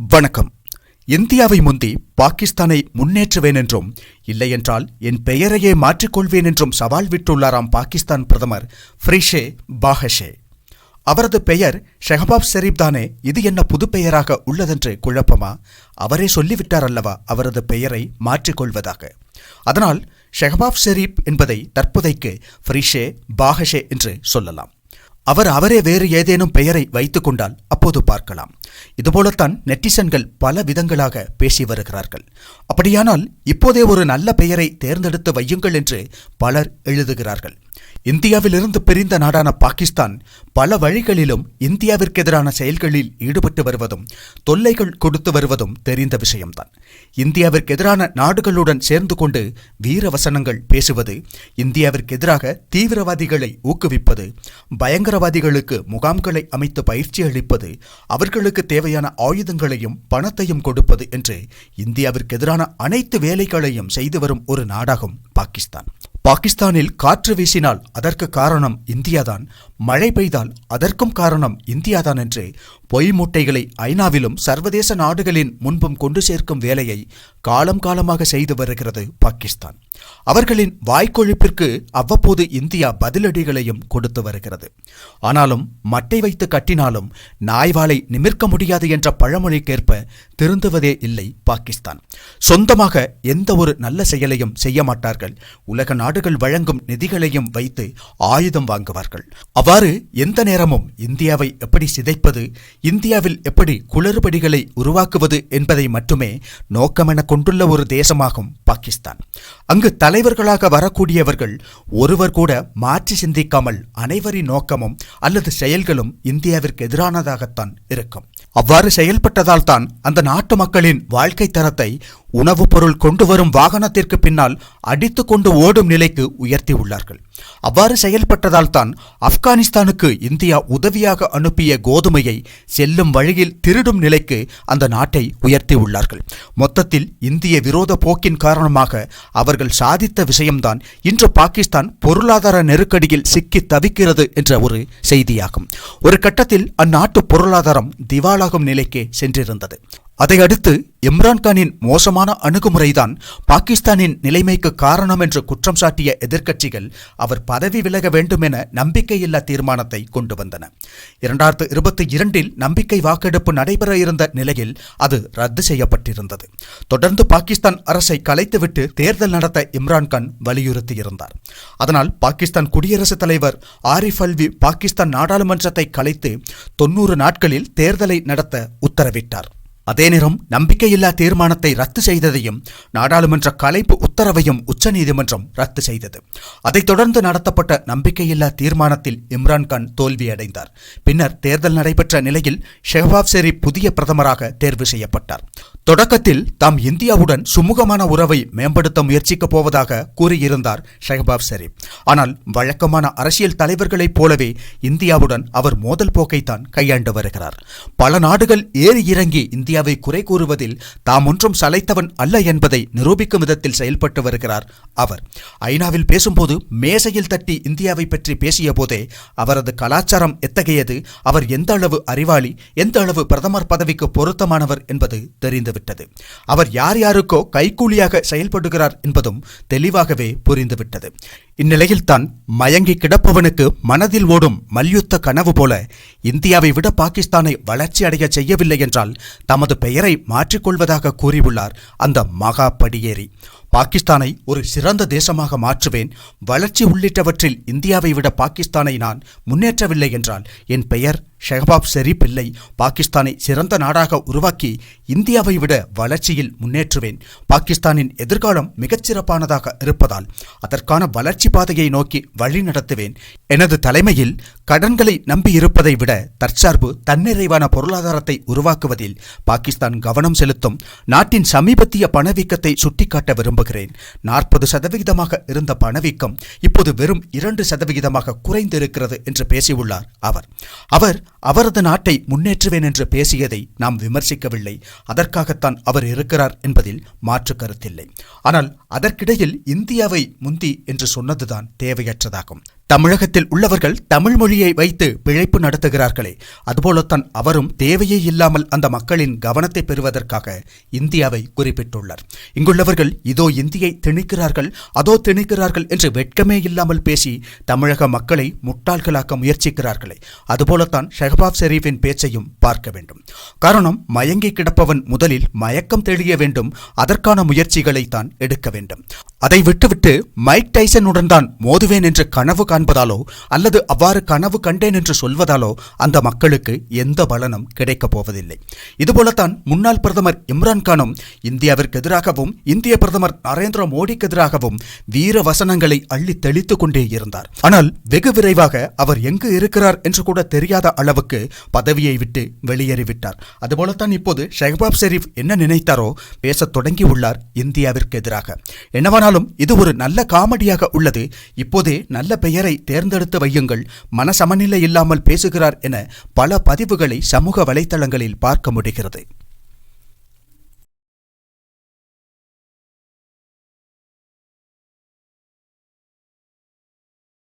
வணக்கம். இந்தியாவை முந்தி பாகிஸ்தானை முன்னேற்றுவேன் என்றும் இல்லையென்றால் என் பெயரையே மாற்றிக்கொள்வேன் என்றும் சவால் விட்டுள்ளாராம் பாகிஸ்தான் பிரதமர் ஃப்ரிஷே பாஹஷே. அவரது பெயர் ஷெஹபாப் ஷெரீப் தானே இது என்ன புது பெயராக உள்ளதென்று குழப்பமா? அவரே சொல்லிவிட்டார் அல்லவா அவரது பெயரை மாற்றிக்கொள்வதாக? அதனால் ஷெஹபாப் ஷெரீப் என்பதை தற்போதைக்கு ஃப்ரிஷே பாஹஷே என்று சொல்லலாம். அவர் அவரே வேறு ஏதேனும் பெயரை வைத்துக் கொண்டால் அப்போது பார்க்கலாம். இதுபோலத்தான் நெட்டிசன்கள் பல விதங்களாக பேசி வருகிறார்கள். அப்படியானால் இப்போதே ஒரு நல்ல பெயரை தேர்ந்தெடுத்து வையுங்கள் என்று பலர் எழுதுகிறார்கள். இந்தியாவிலிருந்து பிரிந்த நாடான பாகிஸ்தான் பல வழிகளிலும் இந்தியாவிற்கு எதிரான செயல்களில் ஈடுபட்டு வருவதும் தொல்லைகள் கொடுத்து வருவதும் தெரிந்த விஷயம்தான். இந்தியாவிற்கு எதிரான நாடுகளுடன் சேர்ந்து கொண்டு வீர வசனங்கள் பேசுவது இந்தியாவிற்கு எதிராக தீவிரவாதிகளை ஊக்குவிப்பது பயங்கரவாதிகளுக்கு முகாம்களை அமைத்து பயிற்சி அளிப்பது அவர்களுக்கு தேவையான ஆயுதங்களையும் பணத்தையும் கொடுப்பது என்று இந்தியாவிற்கு எதிரான அனைத்து வேலைகளையும் செய்து வரும் ஒரு நாடாகும் பாகிஸ்தான். பாகிஸ்தானில் காற்று வீசினால் அதற்கு காரணம் இந்தியாதான். மழை பெய்தால் அதற்கும் காரணம் இந்தியாதான் என்று பொய் மூட்டைகளை ஐநாவிலும் சர்வதேச நாடுகளின் முன்பும் கொண்டு சேர்க்கும் வேலையை காலம் காலமாக செய்து வருகிறது பாகிஸ்தான். அவர்களின் வாய்க்கொழிப்பிற்கு அவ்வப்போது இந்தியா பதிலடிகளையும் கொடுத்து வருகிறது. ஆனாலும் மட்டை வைத்து கட்டினாலும் நாய்வாலை நிமிர்க்க முடியாது என்ற பழமொழிக்கேற்ப திருந்துவதே இல்லை பாகிஸ்தான். சொந்தமாக எந்த ஒரு நல்ல செயலையும் செய்ய மாட்டார்கள். உலக நாடுகள் வழங்கும் நிதிகளையும் வைத்து ஆயுதம் வாங்குவார்கள். அவ்வாறு எந்த நேரமும் இந்தியாவை எப்படி சிதைப்பது இந்தியாவில் எப்படி குளறுபடிகளை உருவாக்குவது என்பதை மட்டுமே நோக்கமென கொண்டுள்ள ஒரு தேசமாகும் பாகிஸ்தான். அங்கு தலைவர்களாக வரக்கூடியவர்கள் ஒருவர் கூட மாற்றி சிந்திக்காமல் அனைவரின் நோக்கமும் அல்லது செயல்களும் இந்தியாவிற்கு எதிரானதாகத்தான் இருக்கும். அவ்வாறு செயல்பட்டதால் தான் அந்த நாட்டு மக்களின் வாழ்க்கை தரத்தை உணவுப் பொருள் கொண்டு வரும் வாகனத்திற்கு பின்னால் அடித்து கொண்டு ஓடும் நிலைக்கு உயர்த்தியுள்ளார்கள் அவ்வாறு செயல்பட்டதால் தான் ஆப்கானிஸ்தானுக்கு இந்தியா உதவியாக அனுப்பிய கோதுமையை செல்லும் வழியில் திருடும் நிலைக்கு அந்த நாட்டை உயர்த்தியுள்ளார்கள் மொத்தத்தில் இந்திய விரோத போக்கின் காரணமாக அவர்கள் சாதித்த விஷயம்தான் இன்று பாகிஸ்தான் பொருளாதார நெருக்கடியில் சிக்கி தவிக்கிறது என்ற ஒரு செய்தியாகும். ஒரு கட்டத்தில் அந்நாட்டு பொருளாதாரம் திவாலா உருவாகும் நிலைக்கே சென்றிருந்தது. அதையடுத்து இம்ரான்கானின் மோசமான அணுகுமுறைதான் பாகிஸ்தானின் நிலைமைக்கு காரணம் என்று குற்றம் சாட்டிய எதிர்க்கட்சிகள் அவர் பதவி விலக வேண்டும் என நம்பிக்கையில்லா தீர்மானத்தை கொண்டு வந்தன. இரண்டாயிரத்து இருபத்தி இரண்டில் நம்பிக்கை வாக்கெடுப்பு நடைபெற இருந்த நிலையில் அது ரத்து செய்யப்பட்டிருந்தது. தொடர்ந்து பாகிஸ்தான் அரசை கலைத்துவிட்டு தேர்தல் நடத்த இம்ரான்கான் வலியுறுத்தியிருந்தார். அதனால் பாகிஸ்தான் குடியரசுத் தலைவர் ஆரிஃப் அல்வி பாகிஸ்தான் நாடாளுமன்றத்தை கலைத்து தொன்னூறு நாட்களில் தேர்தலை நடத்த உத்தரவிட்டார். அதே நேரம் நம்பிக்கையில்லா தீர்மானத்தை ரத்து செய்ததையும் நாடாளுமன்ற கலைப்பு உத்தரவையும் உச்சநீதிமன்றம் ரத்து செய்தது. அதைத் தொடர்ந்து நடத்தப்பட்ட நம்பிக்கையில்லா தீர்மானத்தில் இம்ரான்கான் தோல்வியடைந்தார். பின்னர் தேர்தல் நடைபெற்ற நிலையில் ஷெஹபாப் ஷெரீப் புதிய பிரதமராக தேர்வு செய்யப்பட்டார். தொடக்கத்தில் தாம் இந்தியாவுடன் சுமூகமான உறவை மேம்படுத்த முயற்சிக்கப் போவதாக கூறியிருந்தார் ஷெஹபாப் ஷெரீப். ஆனால் வழக்கமான அரசியல் தலைவர்களைப் போலவே இந்தியாவுடன் அவர் மோதல் போக்கைத்தான் கையாண்டு வருகிறார். பல நாடுகள் ஏறி இறங்கி இந்தியாவை குறை கூறுவதில் தாம் ஒன்றும் சளைத்தவன் அல்ல என்பதை நிரூபிக்கும் விதத்தில் செயல்பட்டு வருகிறார். அவர் ஐநாவில் பேசும்போது மேசையில் தட்டி இந்தியாவை பற்றி பேசிய போதே அவரது கலாச்சாரம் எத்தகையது அவர் எந்த அளவு அறிவாளி எந்த அளவு பிரதமர் பதவிக்கு பொருத்தமானவர் என்பது தெரிந்துவிட்டது. அவர் யார் யாருக்கோ கைக்கூலியாக செயல்படுகிறார் என்பதும் தெளிவாகவே புரிந்துவிட்டது. இந்நிலையில்தான் மயங்கி கிடப்பவனுக்கு மனதில் ஓடும் மல்யுத்த கனவு போல இந்தியாவை விட பாகிஸ்தானை வளர்ச்சி அடைய செய்யவில்லை என்றால் தமது பெயரை மாற்றிக்கொள்வதாக கூறியுள்ளார் அந்த மகா படியேறி. பாகிஸ்தானை ஒரு சிறந்த தேசமாக மாற்றுவேன். வளர்ச்சி உள்ளிட்டவற்றில் இந்தியாவை விட பாகிஸ்தானை நான் முன்னேற்றவில்லை என்றால் என் பெயர் ஷெஹபாப் ஷெரீப் இல்லை பாகிஸ்தானை சிறந்த நாடாக உருவாக்கி இந்தியாவை விட வளர்ச்சியில் முன்னேற்றுவேன். பாகிஸ்தானின் எதிர்காலம் மிகச்சிறப்பானதாக இருப்பதால் அதற்கான வளர்ச்சி பாதையை நோக்கி வழி நடத்துவேன். எனது தலைமையில் கடன்களை நம்பி இருப்பதை விட தற்சார்பு தன்னிறைவான பொருளாதாரத்தை உருவாக்குவதில் பாகிஸ்தான் கவனம் செலுத்தும். நாட்டின் சமீபத்திய பணவீக்கத்தை சுட்டிக்காட்ட விரும்புகிறேன். நாற்பது சதவிகிதமாக இருந்த பணவீக்கம் இப்போது வெறும் இரண்டு சதவிகிதமாக குறைந்திருக்கிறது என்று பேசியுள்ளார் அவர். அவர் அவரது நாட்டை முன்னேற்றுவேன் என்று பேசியதை நாம் விமர்சிக்கவில்லை. அதற்காகத்தான் அவர் இருக்கிறார் என்பதில் மாற்று கருத்தில்லை. ஆனால் அதற்கிடையில் இந்தியாவை முந்தி என்று சொன்னதுதான் தேவையற்றதாகும். தமிழகத்தில் உள்ளவர்கள் தமிழ் மொழியை வைத்து பிழைப்பு நடத்துகிறார்களே அதுபோலத்தான் அவரும் தேவையே இல்லாமல் அந்த மக்களின் கவனத்தை பெறுவதற்காக இந்தியாவை குறிப்பிட்டுள்ளார். இங்குள்ளவர்கள் இதோ இந்தியை திணிக்கிறார்கள் அதோ திணிக்கிறார்கள் என்று வெட்கமே இல்லாமல் பேசி தமிழக மக்களை முட்டாள்களாக்க முயற்சிக்கிறார்களே அதுபோலத்தான் ஷெஹபாப் ஷெரீஃபின் பேச்சையும் பார்க்க வேண்டும். காரணம் மயங்கி கிடப்பவன் முதலில் மயக்கம் தெளிய வேண்டும் அதற்கான முயற்சிகளை தான் எடுக்க வேண்டும். அதை விட்டுவிட்டு மைக் டைசனுடன் தான் மோதுவேன் என்று கனவு காண்பதாலோ அல்லது அவ்வாறு கனவு கண்டேன் என்று சொல்வதாலோ அந்த மக்களுக்கு எந்த பலனும் கிடைக்கப் போவதில்லை. இதுபோலத்தான் முன்னாள் பிரதமர் இம்ரான்கானும் இந்தியாவிற்கு எதிராகவும் இந்திய பிரதமர் நரேந்திர மோடிக்கு எதிராகவும் வீர வசனங்களை அள்ளி தெளித்துக் கொண்டே இருந்தார். ஆனால் வெகு விரைவாக அவர் எங்கு இருக்கிறார் என்று கூட தெரியாத அளவுக்கு பதவியை விட்டு வெளியேறிவிட்டார். அதுபோலத்தான் இப்போது ஷெஹபாப் ஷெரீப் என்ன நினைத்தாரோ பேசத் தொடங்கியுள்ளார் இந்தியாவிற்கு எதிராக. ஆனாலும் இது ஒரு நல்ல காமெடியாக உள்ளது. இப்போதே நல்ல பெயரை தேர்ந்தெடுத்து வையுங்கள். மனசமநிலை இல்லாமல் பேசுகிறார் என பல பதிவுகளை சமூக வலைத்தளங்களில் பார்க்க முடிகிறது.